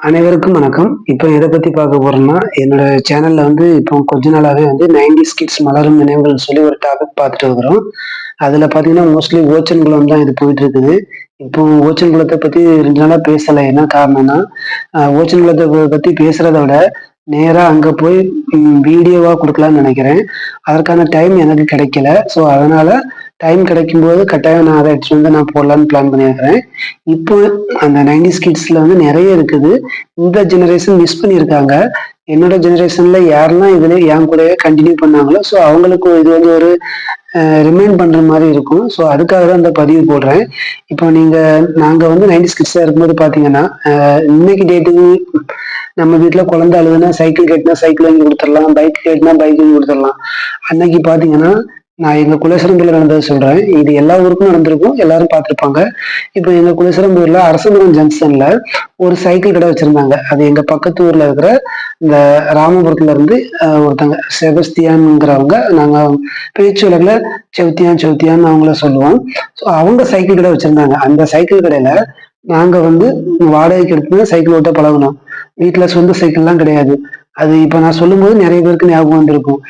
அனைவருக்கும் வணக்கம். இப்போ எதை பத்தி பார்க்க போறோம்னா என்னோட சேனல்ல வந்து இப்போ கொஞ்ச நாளாவே வந்து நைன்டி ஸ்கிட்ஸ் மலரும் நினைவுகள் சொல்லி ஒரு டாபிக் பார்த்துட்டு இருக்கிறோம். அதுல பாத்தீங்கன்னா மோஸ்ட்லி ஓச்சன் குளம் தான் இது போயிட்டு இருக்குது. இப்போ ஓச்சன் குளத்தை பத்தி ரெண்டு நாளா பேசல. என்ன காரணம்னா ஓச்சன் குளத்தை பற்றி பத்தி பேசுறத விட நேராக அங்கே போய் வீடியோவாக கொடுக்கலான்னு நினைக்கிறேன். அதற்கான டைம் எனக்கு கிடைக்கல. ஸோ அதனால டைம் கிடைக்கும்போது கட்டாயம் நான் அதை எடுத்துட்டு வந்து நான் போடலான்னு பிளான் பண்ணியிருக்கிறேன். இப்போ அந்த நைன்டி கிட்ஸில் வந்து நிறைய இருக்குது. இந்த ஜெனரேஷன் மிஸ் பண்ணியிருக்காங்க. என்னோட ஜெனரேஷன்ல யாரெல்லாம் இதுல என் கூடவே கண்டினியூ பண்ணாங்களோ ஸோ அவங்களுக்கு இது வந்து ஒரு ரிமைண்ட் பண்ற மாதிரி இருக்கும். ஸோ அதுக்காக தான் இந்த பதிவு போடுறேன். இப்போ நீங்க நாங்க வந்து நைன்டி கிட்ஸா இருக்கும்போது பாத்தீங்கன்னா இன்னைக்கு டேட்டுக்கு நம்ம வீட்டில் குழந்தை அழுதுனா சைக்கிள் கேட்டுனா சைக்கிள் வாங்கி கொடுத்துடலாம் பைக் கேட்டுனா பைக் வாங்கி கொடுத்துடலாம். அன்னைக்கு பாத்தீங்கன்னா நான் எங்க குலசரம்பூர்ல நடந்ததை சொல்றேன். இது எல்லா ஊருக்கும் நடந்திருக்கும். எல்லாரும் பார்த்திருப்பாங்க. இப்போ எங்க குலசரம்பூர்ல அரசமரம் ஜங்ஷன்ல ஒரு சைக்கிள் கடை வச்சிருந்தாங்க. அது எங்க பக்கத்து ஊர்ல இருக்கிற இந்த ராமபுரத்துல இருந்து ஒருத்தங்க செபஸ்தியான்ங்கிறவங்க நாங்க பேச்சு வழக்குல செவுத்தியான் செவுத்தியான்னு அவங்கள சொல்லுவோம். ஸோ அவங்க சைக்கிள் கடை வச்சிருந்தாங்க. அந்த சைக்கிள் கடையில நாங்க வந்து வாடகைக்கு எடுத்து சைக்கிள் ஓட்ட பழகணும் வீட்டுல சொந்த சைக்கிள்லாம் கிடையாது. அது இப்ப நான் சொல்லும்போது நிறைய பேருக்கு ஞாபகம் வந்திருக்கும்.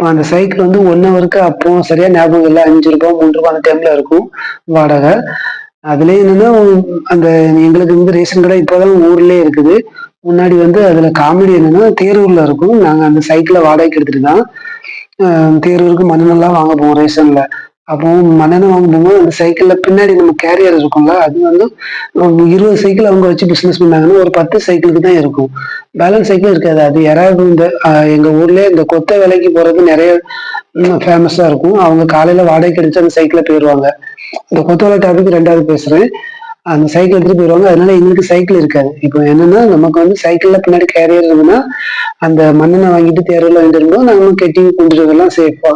இப்போ அந்த சைக்கிள் வந்து ஒன் ஹவருக்கு அப்போ சரியா ஞாபகம் இல்லை. அஞ்சு ரூபாய் மூணு ரூபாய் அந்த டைம்ல இருக்கும் வாடகை. அதுல என்னன்னா அந்த எங்களுக்கு வந்து ரேஷன் கடை இப்போதான் ஊர்லயே இருக்குது. முன்னாடி வந்து அதுல காமெடி என்னன்னா தேரூர்ல இருக்கும். நாங்க அந்த சைக்கிளை வாடகைக்கு எடுத்துட்டு தான் தேரூருக்கு மண்ணெல்லாம் வாங்க போவோம் ரேஷன்ல. அப்புறம் மண்ணெண்ணெய் வாங்கும்போது அந்த சைக்கிள்ல பின்னாடி நம்ம கேரியர் இருக்கும்ல அது வந்து இருபது சைக்கிள் அவங்க வச்சு பிசினஸ் பண்ணாங்கன்னா ஒரு பத்து சைக்கிளுக்கு தான் இருக்கும். பேலன்ஸ் சைக்கிள் இருக்காது. அது யாராவது இந்த எங்கள் எங்க இந்த கொத்த வேலைக்கு போறது நிறைய ஃபேமஸா இருக்கும். அவங்க காலையில வாடகைக்கு அடிச்சு அந்த சைக்கிளை போயிடுவாங்க. இந்த கொத்த வேலை டாபிக் ரெண்டாவது பேசுறேன். அந்த சைக்கிள் எடுத்துட்டு போயிடுவாங்க அதனால எங்களுக்கு சைக்கிள் இருக்காது. இப்போ என்னன்னா நமக்கு வந்து சைக்கிள்ல பின்னாடி கேரியர் இருந்ததுன்னா அந்த மண்ணெண்ணை வாங்கிட்டு தேர்வில் வாங்கிட்டு வரும்போது நாங்கள் கெட்டி கொண்டுட்டு வரலாம் சேஃபா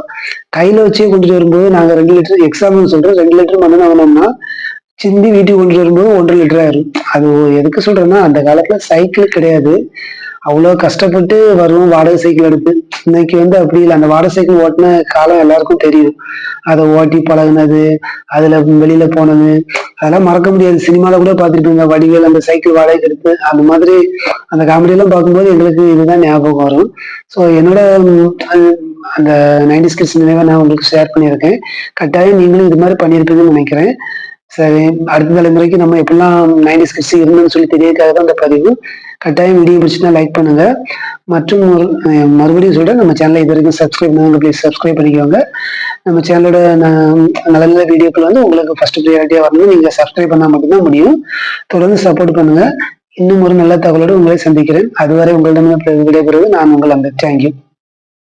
கையில வச்சே கொண்டுட்டு வரும்போது நாங்க ரெண்டு லிட்டர் எக்ஸாம்பிள் சொல்றோம் ரெண்டு லிட்டர் மண்ணெண்ணெய் வாங்கினோம்னா சிந்தி வீட்டுக்கு கொண்டுட்டு வரும்போது ஒன்றரை லிட்டர் ஆயிரும். அது எதுக்கு சொல்றேன்னா அந்த காலத்துல சைக்கிள் கிடையாது. அவ்வளவு கஷ்டப்பட்டு வருவோம் வாடகை சைக்கிள் எடுத்து. இன்னைக்கு வந்து அப்படி இல்லை. அந்த வாடகை சைக்கிள் ஓட்டின காலம் எல்லாருக்கும் தெரியும். அதை ஓட்டி பழகுனது அதுல வெளியில போனது அதெல்லாம் மறக்க முடியாது. சினிமால கூட பார்த்துருப்பீங்க வடிவேல் அந்த சைக்கிள் வாடகைக்கு எடுத்து அந்த மாதிரி அந்த காமெடியெல்லாம் பார்க்கும்போது எங்களுக்கு இதுதான் ஞாபகம் வரும். ஸோ என்னோட அந்த நைன்டி ஸ்கிட்ஸ் நினைவை நான் உங்களுக்கு ஷேர் பண்ணியிருக்கேன். கட்டாயம் நீங்களும் இது மாதிரி பண்ணியிருப்பீங்கன்னு நினைக்கிறேன். சரி அடுத்த தலைமுறைக்கு நம்ம எப்படிலாம் நைன்டி கிட்ஸ் இருந்தோம்னு சொல்லி தெரியறதுக்காக தான் அந்த பதிவு. கட்டாயம் வீடியோ பிடிச்சுன்னா லைக் பண்ணுங்க. மற்றும் ஒரு மறுபடியும் சொல்ல நம்ம சேனலை இது வரைக்கும் சப்ஸ்கிரைப் பண்ணுங்க ப்ளீஸ் சப்ஸ்கிரைப் பண்ணிக்கோங்க. நம்ம சேனலோட நல்ல நல்ல வீடியோக்கள் வந்து உங்களுக்கு ஃபர்ஸ்ட் ப்ரியாரிட்டியாக வரணும். நீங்க சப்ஸ்கிரைப் பண்ணால் மட்டும்தான் முடியும். தொடர்ந்து சப்போர்ட் பண்ணுங்க. இன்னும் ஒரு நல்ல தகவலோடு உங்களை சந்திக்கிறேன். அதுவரை உங்களிடம் விடைபெறுவது நான் உங்கள் அந்த தேங்க்யூ